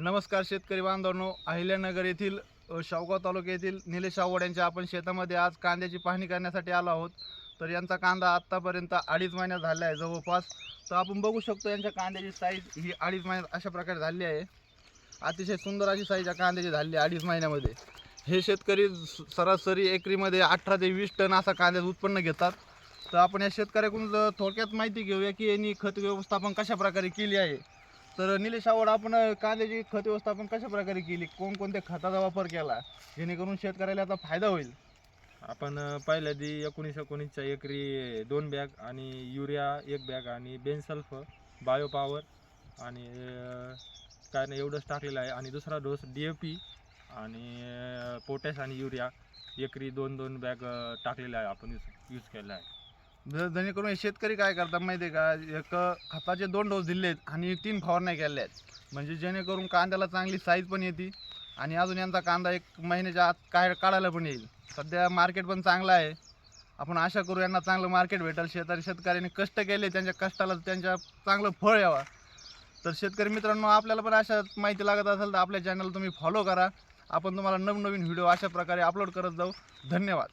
नमस्कार शेतकरी बांधवांनो. अहिल्यानगर येथील शावगाव तालुक्यातील निलेश आवड यांच्या आपण शेतामध्ये आज कांद्याची पाहणी करण्यासाठी आलो आहोत. तर यांचा कांदा आत्तापर्यंत अडीच महिन्यात झाला आहे जवळपास. तर आपण बघू शकतो यांच्या कांद्याची साईज ही अडीच महिन्यात अशा प्रकारे झाली आहे. अतिशय सुंदर अशी साईज या कांद्याची झाली आहे अडीच महिन्यामध्ये. हे शेतकरी स- सरासरी एकरीमध्ये अठरा ते वीस टन असा कांद्याचं उत्पन्न घेतात. तर आपण या शेतकऱ्याकडून थोडक्यात माहिती घेऊया की यांनी खत व्यवस्थापन कशा प्रकारे केली आहे. तर निलेश आवड आपण कांद्याची खत व्यवस्थापन कशा प्रकारे केली? कोणकोणत्या खताचा वापर केला? जेणेकरून शेतकऱ्याला याचा फायदा होईल? आपण पाहिलं पहिल्या एकोणीस एकोणीसच्या एकरी दोन बॅग आणि युरिया एक बॅग आणि बेनसल्फ बायो पॉवर आणि काय नाही एवढंच टाकलेलं आहे. आणि दुसरा डोस डी ए पी आणि पोटॅश आणि युरिया एकरी दोन दोन बॅग अ, टाकलेला आहे. आपण यूज यूज केलेला आहे. जेणेकरून हे शेतकरी काय करतात माहिती आहे का? एक खताचे दोन डोस दिले आहेत आणि तीन फवारण्या केल्या आहेत. म्हणजे जेणेकरून कांद्याला चांगली साईज पण येते आणि अजून यांचा कांदा एक महिन्याच्या आत काय काढायला पण येईल. सध्या मार्केट पण चांगलं आहे. आपण आशा करू यांना चांगलं मार्केट भेटेल. शेतकरी शेतकऱ्यांनी कष्ट केले त्यांच्या कष्टाला त्यांच्या चांगलं फळ यावा. तर शेतकरी मित्रांनो आपल्याला पण अशा माहिती लागत असेल तर आपल्या चॅनल तुम्ही फॉलो करा. आपण तुम्हाला नवनवीन व्हिडिओ अशा प्रकारे अपलोड करत जाऊ. धन्यवाद.